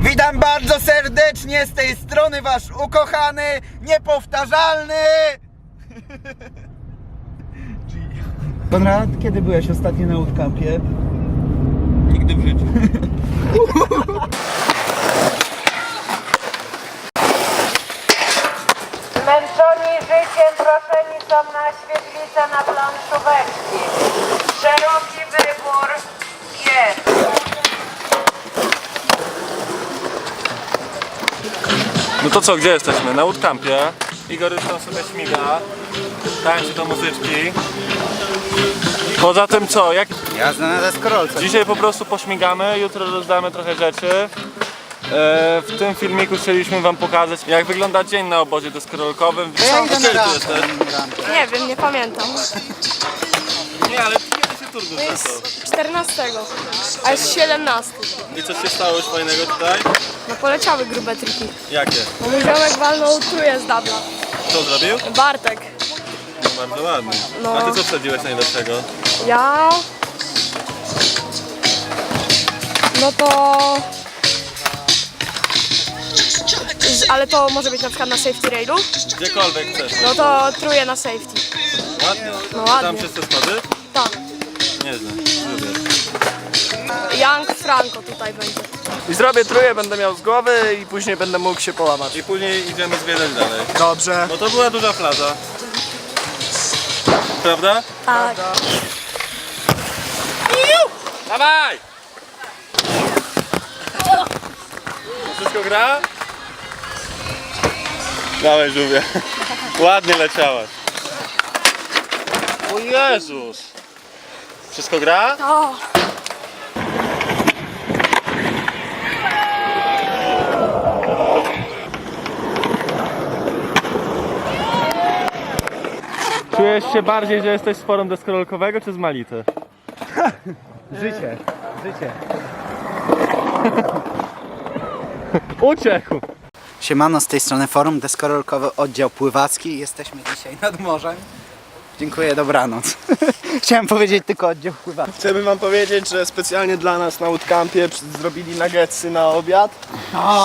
Witam bardzo serdecznie z tej strony wasz ukochany, niepowtarzalny. Konrad, kiedy byłeś ostatnio na Woodcampie? Nigdy w życiu. Zmęczoni życiem proszeni są na świetlicę na planszóweczki. Szeroki wybór jest. No to co, gdzie jesteśmy? Na Woodcampie. Igor już tam sobie śmiga. Tańczy do muzyczki. Poza tym co, jak Jazda na deskorolce. dzisiaj po prostu pośmigamy, jutro rozdamy trochę rzeczy. E, w tym filmiku chcieliśmy wam pokazać jak wygląda dzień na obozie deskorolkowym. Ja idę na rampę. Nie wiem, nie pamiętam. Nie, ale się turnus zaczął? 14, a jest 17. I co się stało już fajnego tutaj? No poleciały grube triki. Jakie? No mój ziomek walnął truje z dubla. Co zrobił? Bartek. No, bardzo ładnie. No. A ty co wsadziłeś najlepszego? Ja... No to... Z- Ale to może być na przykład na safety railu? Gdziekolwiek chcesz. No to truje na safety. Ładnie? No Tam ładnie. przez te schody? Tak. Nieźle. Young Franco tutaj będzie. I zrobię truje, będę miał z głowy i później będę mógł się połamać. I później idziemy zwiedzać dalej. Dobrze. No to była duża plaża. Prawda? Tak. Dawaj! Wszystko gra? Dawaj żółwie. Ładnie leciałaś. O Jezus! Wszystko gra? O, Czujesz się bardziej, że jesteś z forum deskorolkowego czy z Mality? Życie, życie. Uciekł! Siemano, z tej strony forum deskorolkowy oddział pływacki. Jesteśmy dzisiaj nad morzem. Dziękuję, dobranoc. Chciałem powiedzieć tylko oddział pływacki. Chcemy wam powiedzieć, że specjalnie dla nas na Woodcampie zrobili nuggetsy na obiad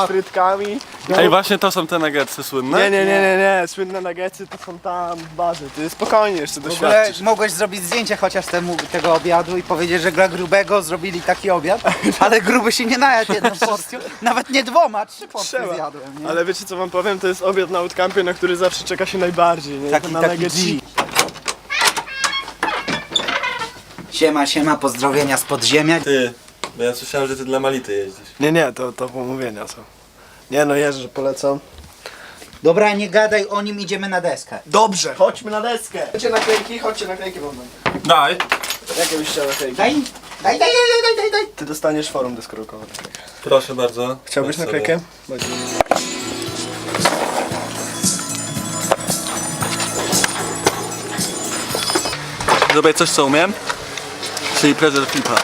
z frytkami. Ej, właśnie to są te nuggetsy słynne? Nie, nie, nie, nie, nie, słynne nuggetsy to są tam w barze. Ty spokojnie jeszcze W ogóle doświadczysz. mogłeś zrobić zdjęcie chociaż temu, tego obiadu i powiedzieć, że dla grubego zrobili taki obiad, ale gruby się nie najadł jedną porcją, nawet nie dwoma, trzy porcje Trzeba. zjadłem. Nie? Ale wiecie co wam powiem, to jest obiad na Woodcampie, na który zawsze czeka się najbardziej, nie? Taki, na taki nuggetsy. G. Siema, siema, pozdrowienia z podziemia. Ty, bo ja słyszałem, że ty dla Mality jeździsz. Nie, nie, to, to pomówienia są. Nie no, jeżdżę, polecam. Dobra, nie gadaj o nim, idziemy na deskę. Dobrze, chodźmy na deskę. Chodźcie naklejki, chodźcie naklejki wam dam. Daj! Jakie byś chciał naklejki? Daj, daj, daj, daj, daj, daj, daj. Ty dostaniesz forum deskorolkowe. Proszę bardzo. Chciałbyś Weź sobie. naklejkę? Zrobię coś, co umiem. Czyli prezent flipa.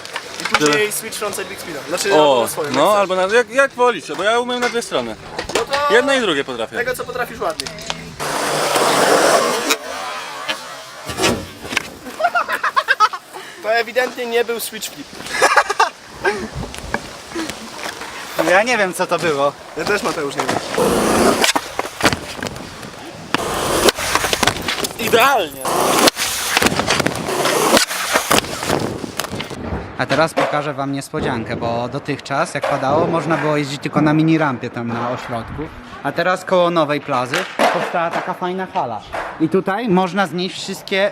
I później switch frontside big speeda. Znaczy O, na swoim. no albo na, jak, jak wolisz, bo ja umiem na dwie strony. no to Jedno i drugie potrafię. tego co potrafisz ładnie. To ewidentnie nie był switch flip. Ja nie wiem co to było. Ja też Mateusz nie wiem. Idealnie! A teraz pokażę wam niespodziankę, bo dotychczas jak padało można było jeździć tylko na mini rampie tam na ośrodku. A teraz koło nowej plaży powstała taka fajna hala. I tutaj można znieść wszystkie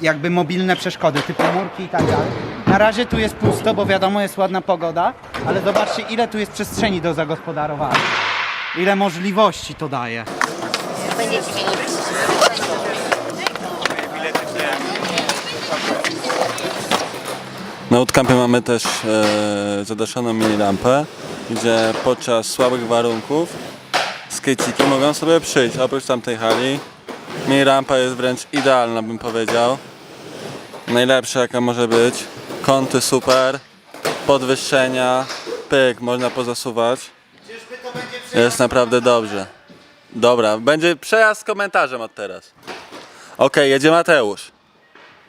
jakby mobilne przeszkody, typu murki i tak dalej. Na razie tu jest pusto, bo wiadomo jest ładna pogoda, ale zobaczcie ile tu jest przestrzeni do zagospodarowania. Ile możliwości to daje. Na Outcampie mamy też e, zadaszoną mini rampę, gdzie podczas słabych warunków skejciki mogą sobie przyjść. Oprócz tamtej hali mini rampa jest wręcz idealna bym powiedział. Najlepsza jaka może być. Kąty super, podwyższenia, pyk, można pozasuwać. Jest naprawdę dobrze. Dobra, będzie przejazd z komentarzem od teraz. Okej, jedzie Mateusz.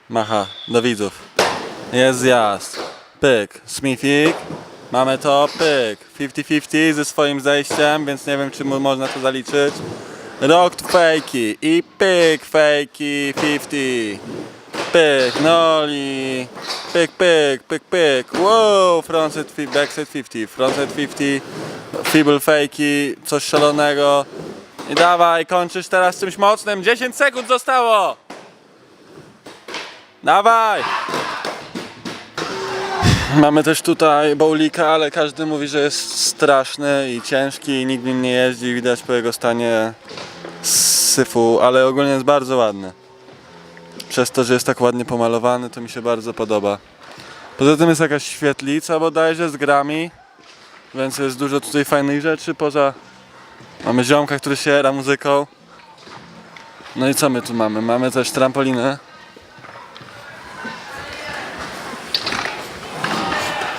Macha do widzów. Jest zjazd. Pyk. Smithik. Mamy to, pyk. 50-50 ze swoim zejściem, więc nie wiem czy mu można to zaliczyć. Rock fejki i pyk, fejki, 50. Pyk, noli, pyk, pyk, pyk, pyk. Wow, frontside, backside 50, frontside 50, feeble fejki, coś szalonego. I dawaj, kończysz teraz czymś mocnym. 10 sekund zostało. Dawaj. Mamy też tutaj bowlika, ale każdy mówi, że jest straszny i ciężki i nikt nim nie jeździ. Widać po jego stanie syfu, ale ogólnie jest bardzo ładny. Przez to, że jest tak ładnie pomalowany, to mi się bardzo podoba. Poza tym jest jakaś świetlica bodajże z grami, więc jest dużo tutaj fajnych rzeczy. Poza mamy ziomka, który się jara muzyką. No i co my tu mamy? Mamy też trampolinę.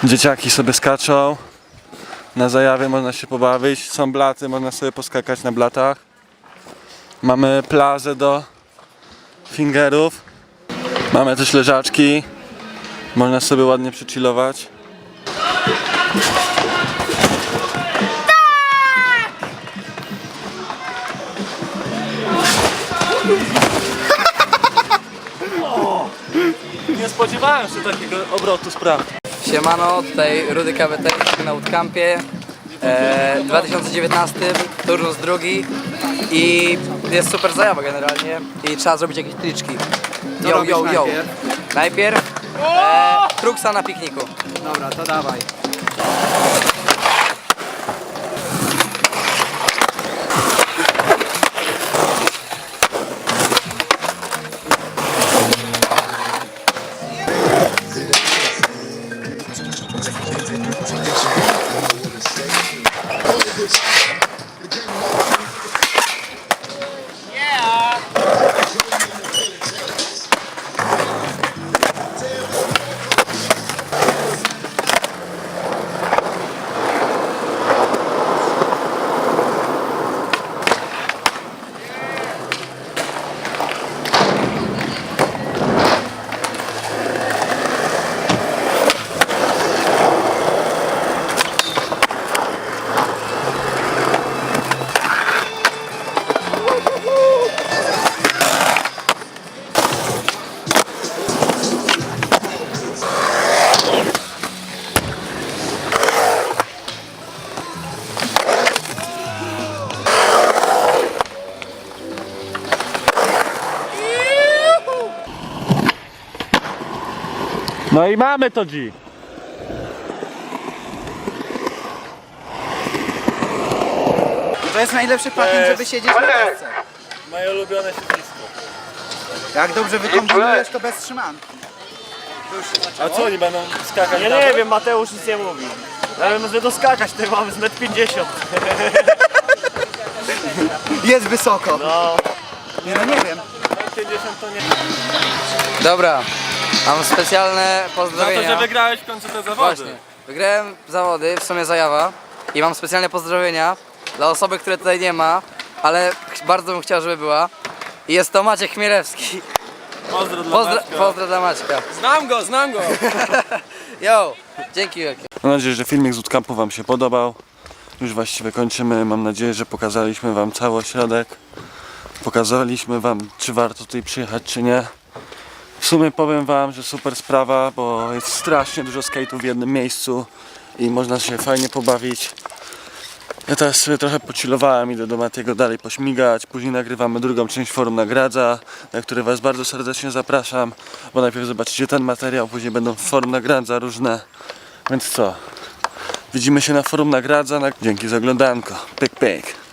Dzieciaki sobie skaczą. Na zajawie można się pobawić. Są blaty, można sobie poskakać na blatach. Mamy plazę do fingerów. Mamy też leżaczki. Można sobie ładnie przychillować. Nie spodziewałem się takiego obrotu spraw. Siemano, tutaj Rudy KWT na Outcampie. E, 2019, turnus drugi i jest super zajawa generalnie i trzeba zrobić jakieś triczki. Co Yo, robisz yo, yo. najpierw? Najpierw e, truksa na pikniku. Dobra, to dawaj. No i mamy to G. To jest najlepszy parking, żeby siedzieć na desce. Moje ulubione siedzisko. Jak dobrze wykombinujesz, to bez trzymanki. A co oni będą skakać? Ja nie wiem, Mateusz nic nie mówi. Ale może doskakać, tutaj mamy z 1,50 m. Jest wysoko. No. Nie, no nie wiem. 50 to nie. Dobra, mam specjalne Za to, pozdrowienia. że wygrałeś w końcu te zawody. Właśnie, wygrałem zawody, w sumie zajawa i mam specjalne pozdrowienia dla osoby, której tutaj nie ma, ale ch- bardzo bym chciał, żeby była. I jest to Maciek Chmielewski. Pozdro dla Pozdro, Maćka. pozdro dla Maćka. Znam go, znam go. Yo, dzięki wielkie. Mam nadzieję, że filmik z Bootcampu Wam się podobał. Już właściwie kończymy. Mam nadzieję, że pokazaliśmy Wam cały ośrodek. Pokazaliśmy Wam, czy warto tutaj przyjechać, czy nie. W sumie powiem Wam, że super sprawa, bo jest strasznie dużo skate'ów w jednym miejscu i można się fajnie pobawić. Ja teraz sobie trochę pochillowałem, idę do Matiego dalej pośmigać. Później nagrywamy drugą część forum Nagradza, na który Was bardzo serdecznie zapraszam, bo najpierw zobaczycie ten materiał, później będą forum Nagradza różne. Więc co? Widzimy się na forum Nagradza. Na... Dzięki za oglądanko. Pyk, pyk.